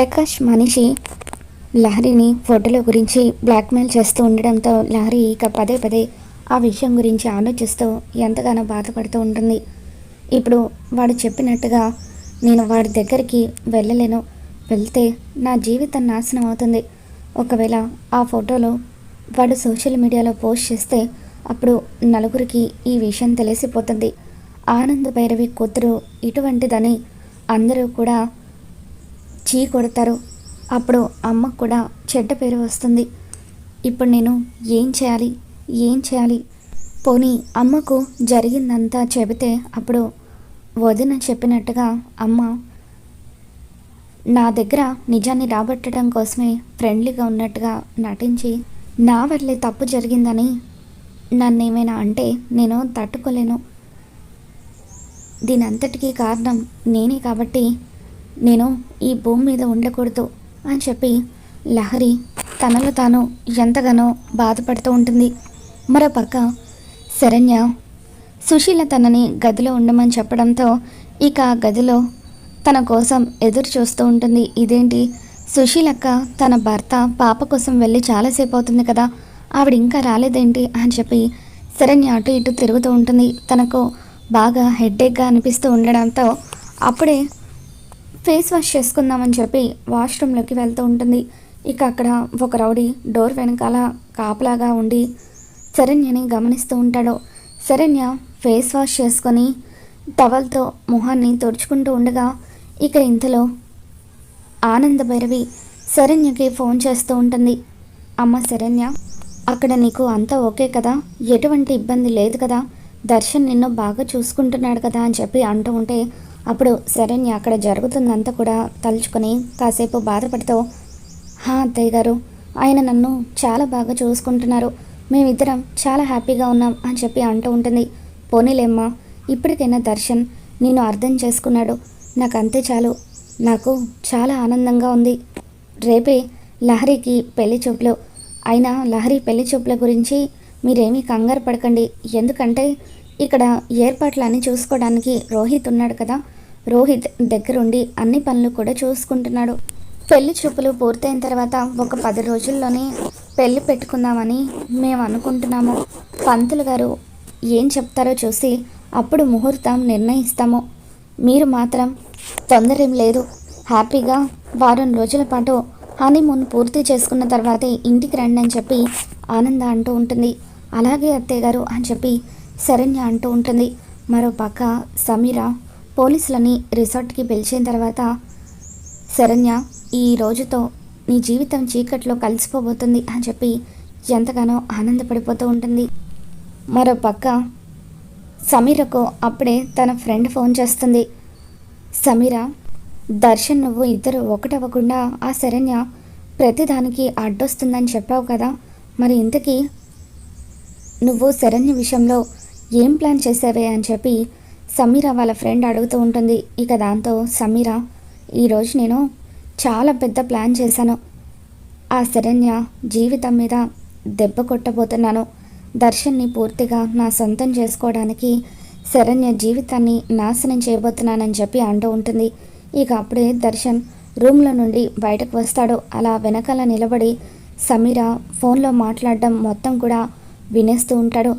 ప్రకాష్ మనిషి లహరిని ఫోటోల గురించి బ్లాక్మెయిల్ చేస్తూ ఉండడంతో లహరి ఇక పదే పదే ఆ విషయం గురించి ఆలోచిస్తూ ఎంతగానో బాధపడుతూ ఉంటుంది. ఇప్పుడు వాడు చెప్పినట్టుగా నేను వాడి దగ్గరికి వెళ్ళలేను. వెళ్తే నా జీవితం నాశనం అవుతుంది. ఒకవేళ ఆ ఫోటోలో వాడు సోషల్ మీడియాలో పోస్ట్ చేస్తే అప్పుడు నలుగురికి ఈ విషయం తెలిసిపోతుంది. ఆనంద్ భైరవి కూతురు ఇటువంటిదని అందరూ కూడా చీ కొడతారు. అప్పుడు అమ్మకు కూడా చెడ్డ పేరు వస్తుంది. ఇప్పుడు నేను ఏం చేయాలి? ఏం చేయాలి? పోనీ అమ్మకు జరిగిందంతా చెబితే అప్పుడు వదిన చెప్పినట్టుగా అమ్మ నా దగ్గర నిజాన్ని రాబట్టడం కోసమే ఫ్రెండ్లీగా ఉన్నట్టుగా నటించి నా వల్లే తప్పు జరిగిందని నన్ను ఏమైనా అంటే నేను తట్టుకోలేను. దీనంతటికీ కారణం నేనే కాబట్టి నేను ఈ భూమి మీద ఉండకూడదు అని చెప్పి లహరి తనలో తాను ఎంతగానో బాధపడుతూ ఉంటుంది. మరోపక్క శరణ్య సుశీల తనని గదిలో ఉండమని చెప్పడంతో ఇక ఆ గదిలో తన కోసం ఎదురు చూస్తూ ఉంటుంది. ఇదేంటి? సుశీలక్క తన భర్త పాప కోసం వెళ్ళి చాలాసేపు అవుతుంది కదా ఆవిడ ఇంకా రాలేదేంటి? అని చెప్పి శరణ్య అటు ఇటు తిరుగుతూ ఉంటుంది. తనకు బాగా హెడ్డేక్గా అనిపిస్తూ ఉండడంతో అప్పుడే ఫేస్ వాష్ చేసుకుందామని చెప్పి వాష్రూమ్లోకి వెళ్తూ ఉంటుంది. ఇక అక్కడ ఒక రౌడీ డోర్ వెనకాల కాపలాగా ఉండి శరణ్యని గమనిస్తూ ఉంటాడు. శరణ్య ఫేస్ వాష్ చేసుకొని టవల్తో మొహాన్ని తుడుచుకుంటూ ఉండగా ఇక ఇంతలో ఆనంద భైరవి శరణ్యకి ఫోన్ చేస్తూ ఉంటుంది. అమ్మ శరణ్య అక్కడ నీకు అంతా ఓకే కదా? ఎటువంటి ఇబ్బంది లేదు కదా? దర్శన్ నిన్ను బాగా చూసుకుంటున్నాడు కదా? అని చెప్పి అంటూ ఉంటే అప్పుడు శరణ్య అక్కడ జరుగుతుందంతా కూడా తలుచుకొని కాసేపు బాధపడుతూ హా అత్తయ్య గారు ఆయన నన్ను చాలా బాగా చూసుకుంటున్నారు. మేమిద్దరం చాలా హ్యాపీగా ఉన్నాం అని చెప్పి అంటూ ఉంటుంది. పోనీలేమ్మా ఇప్పటికైనా దర్శన్ నేను అర్థం చేసుకున్నాడు. నాకు అంతే చాలు. నాకు చాలా ఆనందంగా ఉంది. రేపే లహరికి పెళ్ళి చూపులు. అయినా లహరి పెళ్ళి చూపుల గురించి మీరేమీ కంగారు పడకండి. ఎందుకంటే ఇక్కడ ఏర్పాట్లన్నీ చూసుకోవడానికి రోహిత్ ఉన్నాడు కదా. రోహిత్ దగ్గరుండి అన్ని పనులు కూడా చూసుకుంటున్నాడు. పెళ్ళి చూపులు పూర్తయిన తర్వాత ఒక పది రోజుల్లోనే పెళ్ళి పెట్టుకుందామని మేము అనుకుంటున్నాము. పంతులు గారు ఏం చెప్తారో చూసి అప్పుడు ముహూర్తం నిర్ణయిస్తాము. మీరు మాత్రం తొందర ఏం లేదు. హ్యాపీగా వారం రోజుల పాటు హనీమూన్ పూర్తి చేసుకున్న తర్వాతే ఇంటికి రండి అని చెప్పి ఆనంద అంటూ ఉంటుంది. అలాగే అత్తయ్య గారు అని చెప్పి శరణ్య అంటూ ఉంటుంది. మరో పక్క సమీర పోలీసులని రిసార్ట్కి పిలిచిన తర్వాత శరణ్య ఈ రోజుతో నీ జీవితం చీకట్లో కలిసిపోబోతుంది అని చెప్పి ఎంతగానో ఆనందపడిపోతూ ఉంటుంది. మరో పక్క సమీరకు అప్పుడే తన ఫ్రెండ్ ఫోన్ చేస్తుంది. సమీర దర్శన్ నువ్వు ఇద్దరు ఒకటవ్వకుండా ఆ శరణ్య ప్రతిదానికి అడ్డొస్తుందని చెప్పావు కదా. మరి ఇంతకీ నువ్వు శరణ్య విషయంలో ఏం ప్లాన్ చేసావే అని చెప్పి సమీర వాళ్ళ ఫ్రెండ్ అడుగుతూ ఉంటుంది. ఇక దాంతో సమీర ఈరోజు నేను చాలా పెద్ద ప్లాన్ చేశాను. ఆ శరణ్య జీవితం మీద దెబ్బ కొట్టబోతున్నాను. దర్శన్ని పూర్తిగా నా సొంతం చేసుకోవడానికి శరణ్య జీవితాన్ని నాశనం చేయబోతున్నానని చెప్పి అంటూ ఉంటుంది. ఇక అప్పుడే దర్శన్ రూమ్లో నుండి బయటకు వస్తాడు. అలా వెనకాల నిలబడి సమీర ఫోన్లో మాట్లాడడం మొత్తం కూడా వినేస్తూ ఉంటాడు.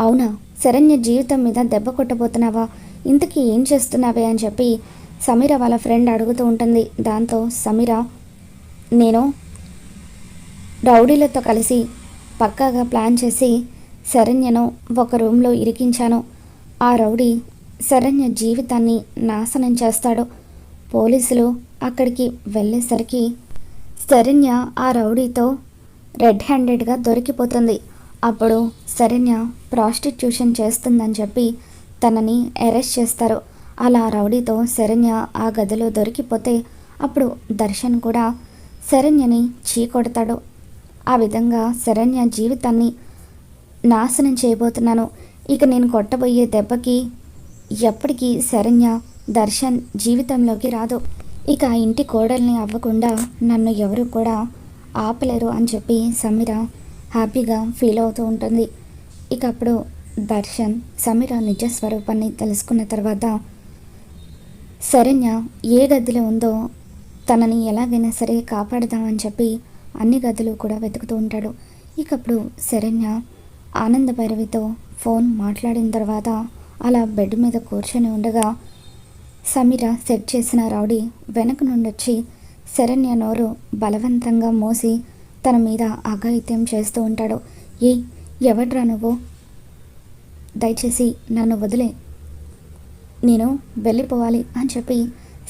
అవునా శరణ్య జీవితం మీద దెబ్బ కొట్టబోతున్నావా? ఇంతకీ ఏం చేస్తున్నావే అని చెప్పి సమీర వాళ్ళ ఫ్రెండ్ అడుగుతూ ఉంటుంది. దాంతో సమీర నేను రౌడీలతో కలిసి పక్కాగా ప్లాన్ చేసి శరణ్యను ఒక రూమ్లో ఇరికించాను. ఆ రౌడీ శరణ్య జీవితాన్ని నాశనం చేస్తాడు. పోలీసులు అక్కడికి వెళ్ళేసరికి శరణ్య ఆ రౌడీతో రెడ్ హ్యాండెడ్గా దొరికిపోతుంది. అప్పుడు శరణ్య ప్రాస్టిట్యూషన్ చేస్తుందని చెప్పి తనని అరెస్ట్ చేస్తారు. అలా రౌడీతో శరణ్య ఆ గదిలో దొరికిపోతే అప్పుడు దర్శన్ కూడా శరణ్యని చీకొడతాడు. ఆ విధంగా శరణ్య జీవితాన్ని నాశనం చేయబోతున్నాను. ఇక నేను కొట్టబోయే దెబ్బకి ఎప్పటికీ శరణ్య దర్శన్ జీవితంలోకి రాదు. ఇక ఇంటి కోడల్ని అవ్వకుండా నన్ను ఎవరు కూడా ఆపలేరు అని చెప్పి సమీర హ్యాపీగా ఫీల్ అవుతూ ఉంటుంది. ఇక అప్పుడు దర్శన్ సమీర నిజ స్వరూపాన్ని తెలుసుకున్న తర్వాత శరణ్య ఏ గదిలో ఉందో తనని ఎలాగైనా సరే కాపాడదామని చెప్పి అన్ని గదులు కూడా వెతుకుతూ ఉంటాడు. ఇకప్పుడు శరణ్య ఆనంద భైరవితో ఫోన్ మాట్లాడిన తర్వాత అలా బెడ్ మీద కూర్చొని ఉండగా సమీర సెట్ చేసిన రౌడీ వెనక నుండి వచ్చి శరణ్య నోరు బలవంతంగా మోసి తన మీద అఘాయిత్యం చేస్తూ ఉంటాడు. ఏ ఎవడ్రా నువ్వు? దయచేసి నన్ను వదిలే. నేను వెళ్ళిపోవాలి అని చెప్పి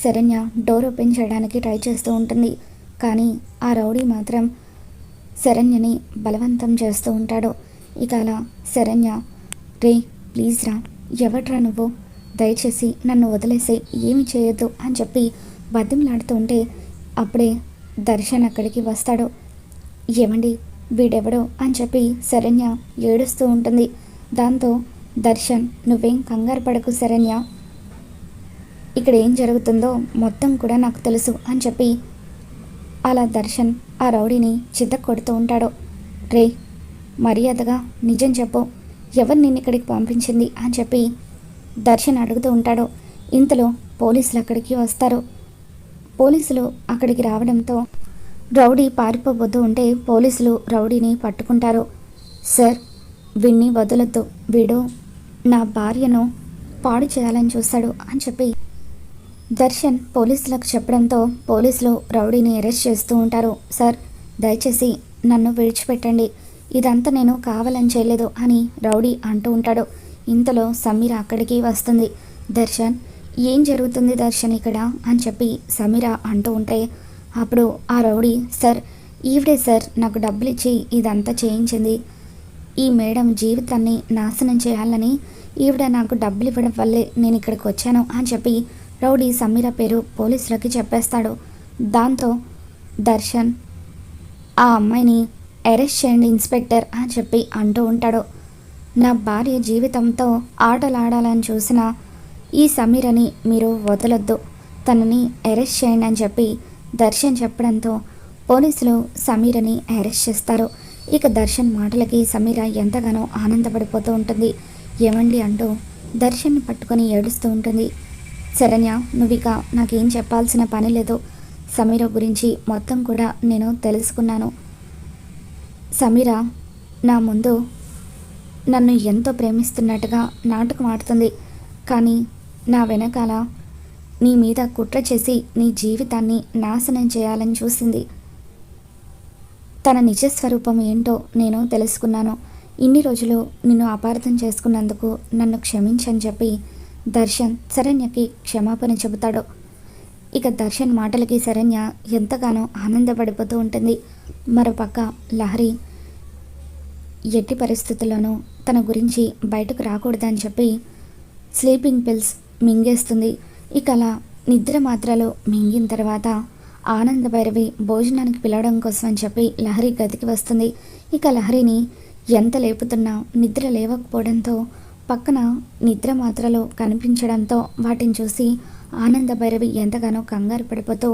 శరణ్య డోర్ ఓపెన్ చేయడానికి ట్రై చేస్తూ ఉంటుంది. కానీ ఆ రౌడీ మాత్రం శరణ్యని బలవంతం చేస్తూ ఉంటాడు. ఇక అలా శరణ్య రే ప్లీజ్ రా ఎవట్రా నువ్వు? దయచేసి నన్ను వదిలేసే ఏమి చేయొద్దు అని చెప్పి బతిమలాడుతూ ఉంటే అప్పుడే దర్శన్ అక్కడికి వస్తాడు. ఏమండి? వీడెవడో అని చెప్పి శరణ్య ఏడుస్తూ ఉంటుంది. దాంతో దర్శన్ నువ్వేం కంగారు పడకు శరణ్య. ఇక్కడ ఏం జరుగుతుందో మొత్తం కూడా నాకు తెలుసు అని చెప్పి అలా దర్శన్ ఆ రౌడీని చిత్త కొడుతూ ఉంటాడు. రే మర్యాదగా నిజం చెప్పు. ఎవరు నిన్ను ఇక్కడికి పంపించింది అని చెప్పి దర్శన్ అడుగుతూ ఉంటాడు. ఇంతలో పోలీసులు అక్కడికి వస్తారు. పోలీసులు అక్కడికి రావడంతో రౌడీ పారిపోబోతూ ఉంటే పోలీసులు రౌడీని పట్టుకుంటారు. సార్ వీణ్ణి వదలొద్దు. వీడు నా భార్యను పాడు చేయాలని చూస్తాడు అని చెప్పి దర్శన్ పోలీసులకు చెప్పడంతో పోలీసులు రౌడీని అరెస్ట్ చేస్తూ ఉంటారు. సార్ దయచేసి నన్ను విడిచిపెట్టండి. ఇదంతా నేను కావాలని చేయలేదు అని రౌడీ అంటూ ఉంటాడు. ఇంతలో సమీర అక్కడికి వస్తుంది. దర్శన్ ఏం జరుగుతుంది దర్శన్ ఇక్కడ అని చెప్పి సమీర అంటూ ఉంటే అప్పుడు ఆ రౌడీ సార్ ఈవిడే సార్ నాకు డబ్బులు ఇచ్చి ఇదంతా చేయించింది. ఈ మేడం జీవితాన్ని నాశనం చేయాలని ఈవిడ నాకు డబ్బులు ఇవ్వడం వల్లే నేను ఇక్కడికి వచ్చాను అని చెప్పి రౌడీ సమీర పేరు పోలీసులకి చెప్పేస్తాడు. దాంతో దర్శన్ ఆ అమ్మాయిని అరెస్ట్ చేయండి ఇన్స్పెక్టర్ అని చెప్పి అంటూ ఉంటాడు. నా భార్య జీవితంతో ఆటలాడాలని చూసిన ఈ సమీరని మీరు వదలొద్దు. తనని అరెస్ట్ చేయండి అని చెప్పి దర్శన్ చెప్పడంతో పోలీసులు సమీరని అరెస్ట్ చేస్తారు. ఇక దర్శన్ మాటలకి సమీర ఎంతగానో ఆనందపడిపోతూ ఉంటుంది. ఏమండి అంటూ దర్శన్ని పట్టుకొని ఏడుస్తూ ఉంటుంది. శరణ్య నువ్విక నాకేం చెప్పాల్సిన పని లేదు. సమీర గురించి మొత్తం కూడా నేను తెలుసుకున్నాను. సమీర నా ముందు నన్ను ఎంతో ప్రేమిస్తున్నట్టుగా నాటకం ఆడుతుంది. కానీ నా వెనకాల నీ మీద కుట్ర చేసి నీ జీవితాన్ని నాశనం చేయాలని చూసింది. తన నిజస్వరూపం ఏంటో నేను తెలుసుకున్నాను. ఇన్ని రోజులు నిన్ను అపార్థం చేసుకున్నందుకు నన్ను క్షమించని చెప్పి దర్శన్ శరణ్యకి క్షమాపణ చెబుతాడు. ఇక దర్శన్ మాటలకి శరణ్య ఎంతగానో ఆనందపడిపోతూ ఉంటుంది. మరోపక్క లహరి ఎట్టి పరిస్థితుల్లోనూ తన గురించి బయటకు రాకూడదని చెప్పి స్లీపింగ్ పిల్స్ మింగేస్తుంది. ఇక అలా నిద్ర మాత్రలో మింగిన తర్వాత ఆనంద భైరవి భోజనానికి పిలవడం కోసం అని చెప్పి లహరి గదికి వస్తుంది. ఇక లహరిని ఎంత లేపుతున్నా నిద్ర లేవకపోవడంతో పక్కన నిద్ర మాత్రలో కనిపించడంతో వాటిని చూసి ఆనంద భైరవి ఎంతగానో కంగారు పడిపోతూ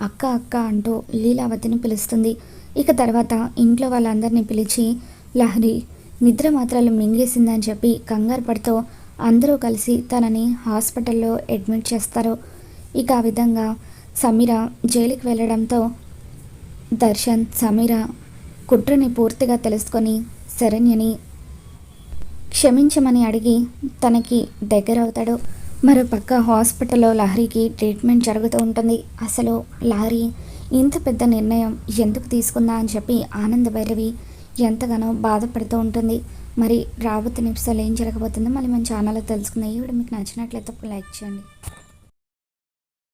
అక్క అక్క అంటూ లీలావతిని పిలుస్తుంది. ఇక తర్వాత ఇంట్లో వాళ్ళందరినీ పిలిచి లహరి నిద్ర మాత్రలు మింగేసిందని చెప్పి కంగారు పడుతూ అందరూ కలిసి తనని హాస్పిటల్లో అడ్మిట్ చేస్తారు. ఇక ఆ విధంగా సమీర జైలుకి వెళ్ళడంతో దర్శన్ సమీర కుట్రని పూర్తిగా తెలుసుకొని శరణ్యని క్షమించమని అడిగి తనకి దగ్గరవుతాడు. మరోపక్క హాస్పిటల్లో లహరికి ట్రీట్మెంట్ జరుగుతూ ఉంటుంది. అసలు లహరి ఇంత పెద్ద నిర్ణయం ఎందుకు తీసుకుందా అని చెప్పి ఆనంద భైరవి ఎంతగానో బాధపడుతూ ఉంటుంది. మరి రాబోతున్న నిమిషాలు ఏం జరగబోతుందో మళ్ళీ మన ఛానల్లో తెలుసుకుందాం. ఈ వీడియో మీకు నచ్చినట్లయితే లైక్ చేయండి.